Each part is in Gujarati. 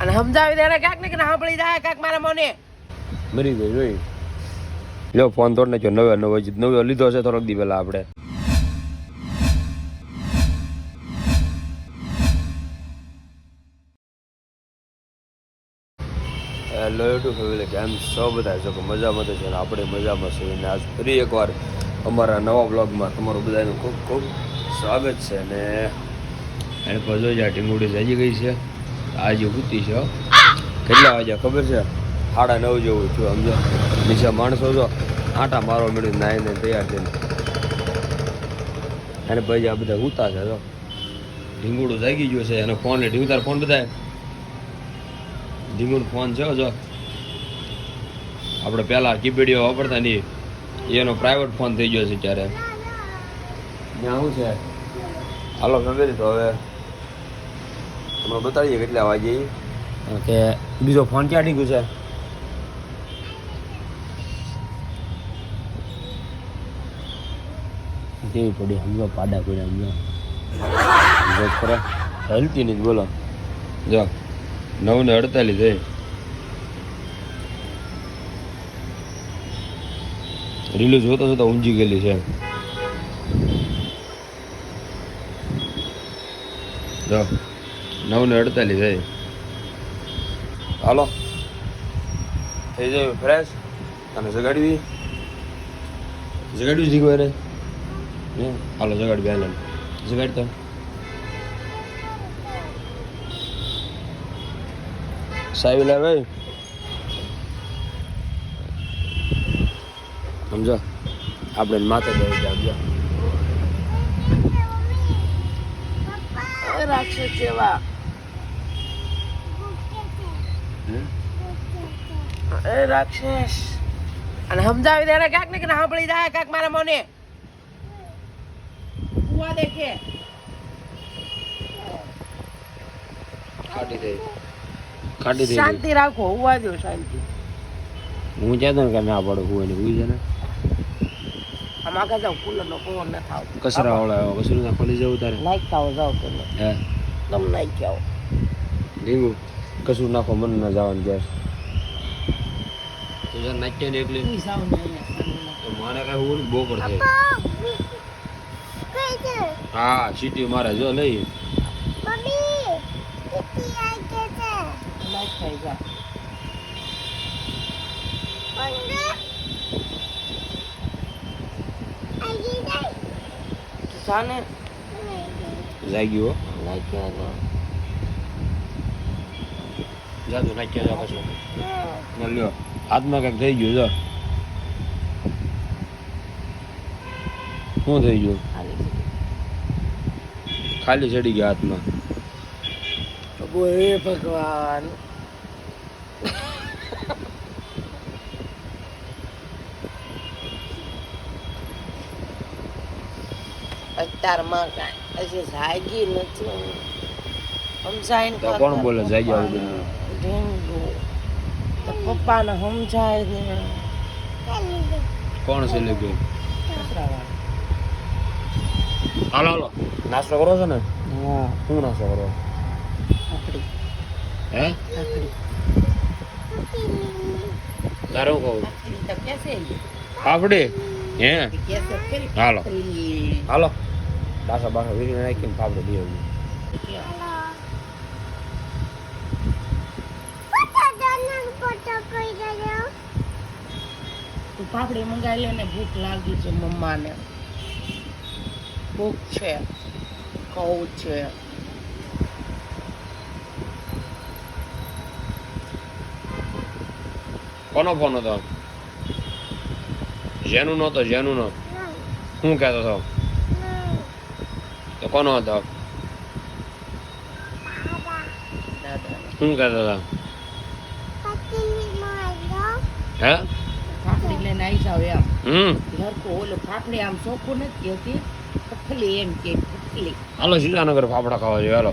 અને સમજાવી દે એને કાંક ને કે સાંભળી જાય કાંક મારા મને. મરી ગઈ જોઈ. લ્યો ફોન તોડ નાખ્યો. નવે નવો જ નવો લીધો છે થોડોક દી પહેલા આપણે. હેલો યુટ્યુબ ફેમિલી કેમ સૌ બધા? છો કે મજામાં તો છે આપણે મજામાં છીએ. અને આજ ફરી એકવાર અમારા નવા બ્લોગમાં તમારું બધાનું ખૂબ ખૂબ સ્વાગત છે. ને એને પજો જોઈ જાય ટીંગુડી જાજી ગઈ છે. આજે ઉતી છે. કેટલા વાગ્યા ખબર છે? સાડા નવ જેવું છું સમજો. નીચે માણસો જો આટા મારો મેળવી નાઈ ને તૈયાર થઈને. અને ભાઈ આ બધા ઉતા છે જો ઢીંગુડું જાગી ગયું છે અને ફોન લે ઢીંગુ તાર ફોન બધા ઢીંગુડ ફોન છે જો. આપણે પહેલાં કીપેડીઓ વાપરતા નહીં. એનો પ્રાઇવેટ ફોન થઈ ગયો છે ત્યારે. ત્યાં શું છે? હાલો ફેમિલી તો હવે તમને બતાડીએ કેટલા વાગે. કે બીજો ફોન ક્યાં ઢીંગું છે? કેવી પડી સમજો પાડા પડ્યા સમજો સમજો ખરા. હલતી નહીં બોલો. જો નવ ને અડતાલીસ એ રીલું જોતા જોતા ઊંઝી ગયેલી છે. જો. નવ ને અડતાલીસ હે. હાલો. થઈ જાય ફ્રેશ અને જગાડવી? જગાડ્યું શીખવાય રે હે? હાલો જગાડ બે હાલો. જગાડ તો સાહેબ લે ભાઈ. સમજો? આપણે માથે જાય સમજો રાક્ષસ જેવા. એ રાક્ષસ. અને સમજાવી દે એને કાંક ને કે સાંભળી જાય કાંક મારા મને. કુવા દેખે. ખાટી દે. ખાટી દે. શાંતિ રાખો હોવા દો શાંતિ. હું કહેતો ને કે ના પડે હું એને હુઈ જાય ને. આગળ જાઓ કુલર નો પવન ન થાવ. કચરા વાળા ના ખોલી જવું તારે. નાખતા થાવ જાઓ તમે. હે. તમે નાખી આવો કશું નાખો મન ના જવાનું ગેસ તો જરા નાખ્યા ને એકલી. ઈ જાઓ ને અહીંયા. તો મારે કાંઈ હું બહુ પડશે. હા સીટી મારે જો લઈ. નાખતા જા. તું નાખ્યા ના લ્યો. હાથમાં કંઈક થઈ ગયું જો શું થઈ ગયું ખાલી ચડી ગયા હાથમાં હે ભગવાન અત્યારમાં કાંઈ હજી જાગી નથી સમજાય કોણ બોલે જાગ્યા તો પપ્પાને સમજાય ને કોણ છે કચરાવાળા. હાલો હાલો. નાસ્તો કરો છો ને? હા. શું નાસ્તો કરો? હે? તારો કહું? પાપડી હે? હાલો. હાલો. બાસા બાસા વીરી નાખીને પાપડી લઈ આવીએ તું પાપડી મંગાવી લે ને ભૂખ લાગી છે મમ્માને. ભૂખ છે. કહું છે. કોનો ફોન હતો? જેનું નહોતો જેનું નો શું કહેતો હતો? તો કોનો હતો? શું કહેતો હતો? હે? આવી જાવ એમ હમ. ઓલો આમ ચોખ્ખું નથી કહેતી એમ કે પફલી હાલો સીતાનગર ફાફડા ખાવા જોઈએ હાલો.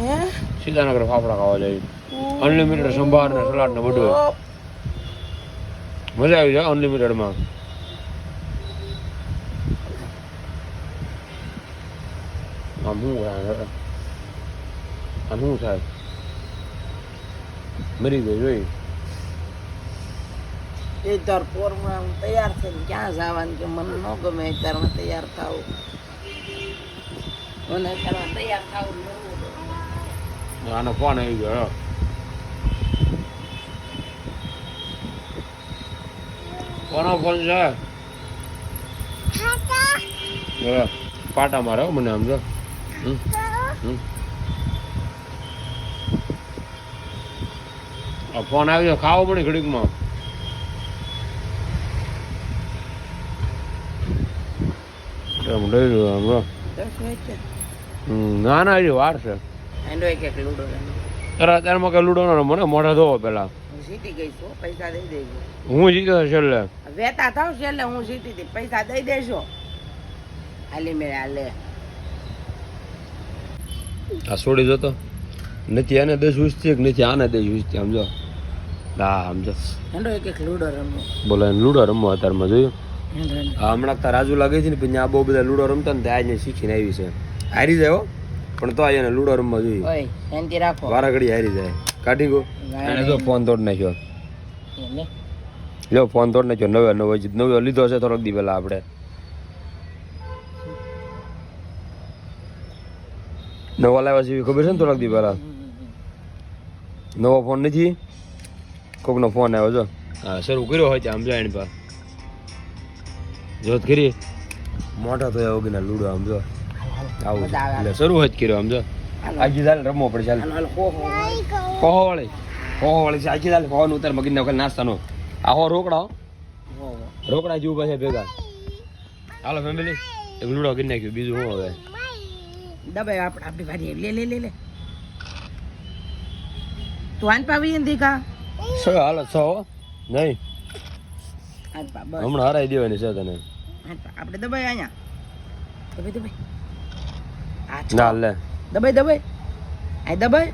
હે? સીતાનગર ફાફડા ખાવા જોઈએ. અનલિમિટેડ સંભાર ને સલાડ ને બધું. મજા આવી જાય અનલિમિટેડમાં આમ શું થાય આમ શું થાય? મરી ગઈ જોઈ. એ તાર પોરમાં હું તૈયાર થઈને ક્યાં જવાનું કે મને ન ગમે અત્યારમાં તૈયાર થાવ મને અત્યારમાં તૈયાર થાવું આનો ફોન આવી ગયો? કોનો ફોન છે? પાટા મારે મને આમ જો. હમ, હમ. ફોન આવી ગયો ખાવો પડે ઘડીકમાં. એમ લઈ લો એમ લો. ના ના હજી વાર છે. તારે અત્યારમાં કે લૂડો ના મને મોઢા ધોવો પેલા હું જીતી ગઈ છું પૈસા દઈ દેજો. હું જીત્યો છેલ્લે. વેતા થાવ છેલ્લે હું જીતી હતી પૈસા દઈ દેજો હાલી મેળે હાલે. આ છોડી જતો. નથી આને દસ વીસથી કે નથી આને દસ વીસથી સમજો હા સમજો એન્ડો એક એક લૂડો રમો. બોલો એને લૂડો રમવા અત્યારમાં જોયું? હમણાં તાર રાજુ લાગે છે ને પછી આ બહુ બધા લૂડો રમતા ને ત્યાં આજે શીખીને આવી છે. હારી જાય હો. પણ તો આજે લૂડો રમવા જોઈએ. ઓય શાંતિ રાખો. વારા ઘડી હારી જાય. કાઢી ગો એને જો ફોન તોડ નાખ્યો. લ્યો ફોન તોડ નાખ્યો. નવે નવો જ નવો લીધો છે થોડોક દી પહેલા આપણે. નવો લાવ્યા છે ખબર છે ને થોડાક દી પહેલા? નવો ફોન નથી? કોકનો ફોન આવ્યો જો. હા શરૂ કર્યો હોય ત્યાં સમજાય એની પાસે. જોત કરી મોટા તો એવો કે લૂડો સમજો આવું છે. એટલે શરૂ જ કર્યો આમ જો. આજી ચાલે રમવો પડે ચાલે. કોહો વાળી કોહો વાળી છે. આખી ચાલે કોહો ઉતાર મગીને વખત નાસ્તાનો. આહો રોકડા. રોકડા જેવું પાસે ભેગા. હાલો ફેમિલી એક લૂડો કરી નાખ્યો બીજું શું હવે? દબાઈ આપણે આપણી વારી લે લે લે લે. તું આન પાવી ને દીકા? છ હાલો છો? હો નહીં હમણાં હરાઈ દેવાની છે તને. આપણે દબાઈ અહીંયા. દબાઈ દબાઈ આ ના લે. દબાઈ દબાઈ આ દબાઈ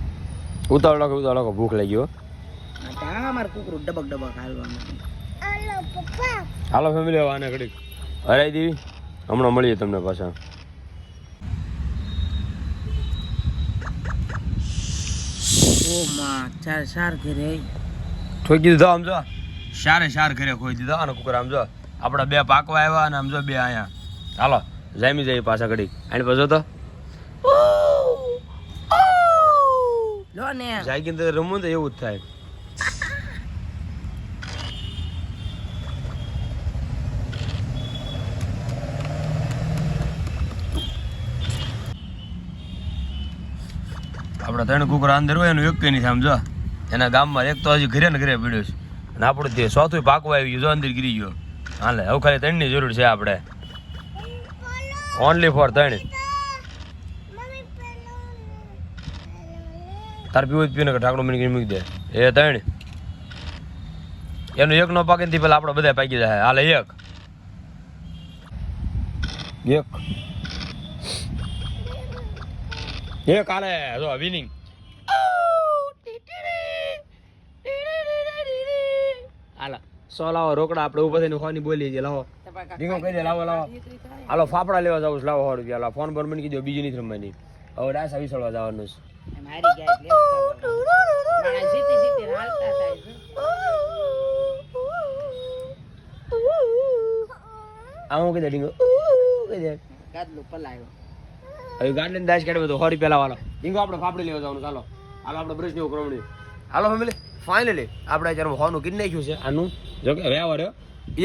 ઉતાવળ રાખો ઉતાવળ રાખો ભૂખ લાગી ગયો આ તો આ ડબક ડબક હાલવાનું. હાલો ફેમિલી આને ઘડીક હરાઈ દેવી. હમણાં મળીએ તમને પાછા. ઓ માં ચાર ચાર ઘરે. ઠોકી દીધો આમ જો. સારે સાર ઘરે ખોઈ દીધો અને કુકર આમ જો. આપણા બે પાકવા આવ્યા અને આમ જો બે અહીંયા હાલો જામી જઈએ પાછા ઘડી એને પાછો તો? જાગીને તો રમવું તો એવું જ થાય. આપણા ત્રણ કુકરા અંદર હોય એનું એક કઈ નહીં સમજો એના ગામમાં એક તો હજી ઘરે ને ઘરે પીડ્યો છે. અને આપણું તે સોથું પાકવા આવી ગયું જો અંદર ગીરી ગયો. હાલે હવે ખાલી ત્રણની જરૂર છે આપણે. ઓનલી ફોર ત્રણ તાર પીવું પીવું કે ઢાકણું મને મૂકી દે. એ ત્રણ એનું એક નો પાકે થી પેલા આપણે બધા પાકી જાય. હાલે એક. એક. એક હાલે. જો વિનિંગ હાલા. સો લાવો રોકડા આપણે ઊભા થઈને ખોની બોલી છે લાવો. ડીંગો કહી દે લાવો લાવો. હાલો ફાફડા લેવા જાવ છું, લાવો સો રૂપિયા. લાવો ફોન પર મને કીધો બીજી નથી રમવાની. હવે ડાસા વિસળવા જવાનું છે. આવું કહી દે ડીંગો કહી દે. ગાદલું પલાયો. હવે ગાર્ડન દાસ કાઢ્યો તો હોરી પેલા લાવવાનો. ડીંગો આપણે ફાફડી લેવા જવાનું ચાલો. હાલો આપણે બ્રશની ઉકરવણી હાલો ફેમિલી ફાઇનલી આપણે અત્યારે હોનું કીધી નાખ્યું છે આનું. જો કે વ્યવહાર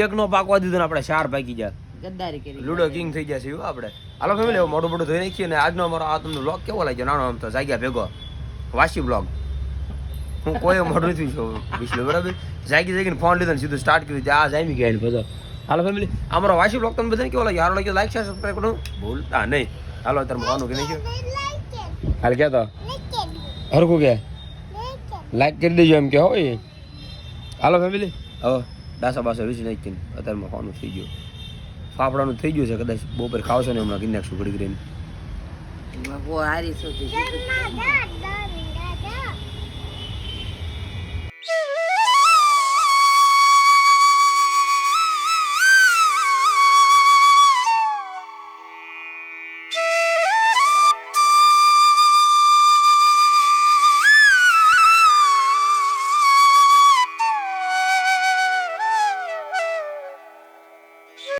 એક નો પાકવા દીધો ને આપણે ચાર પાકી ગયા. ગદ્દારી કરી લુડો કિંગ થઈ ગયા છે એવું આપણે. હાલો ફેમિલી હવે મોટું મોટું ધોઈ નાખીએ ને આજનો અમારો આ તમને બ્લોગ કેવો લાગ્યો? નાનો આમ તો જાગ્યા ભેગો. વાસી બ્લોગ હું કોઈ મોટું નથી છું વિશ્વ બરાબર? જાગી જાગીને ફોન લીધો ને સીધું સ્ટાર્ટ કર્યું. ત્યાં આ જામી ગયા ને પછી હાલો ફેમિલી અમારો વાસી બ્લોગ તમને બધાને કેવો લાગ્યો? હારો લાગ્યો લાઈક શેર સબસ્ક્રાઈબ કરો ભૂલતા નહીં. હાલો અત્યારે મોવાનું કે નાખ્યો. હાલ ક્યાં તો? હરકું કે? લાઈક કરી દેજો એમ કે હોય હાલો ફેમિલી. હવે ડાસા બાસા વીસી નાખીને અત્યારમાં ખાવાનું થઈ ગયું. ફાફડાનું થઈ ગયું છે કદાચ બપોર ખાવશો ને હમણાં કરી નાખશું ઘડી કરીને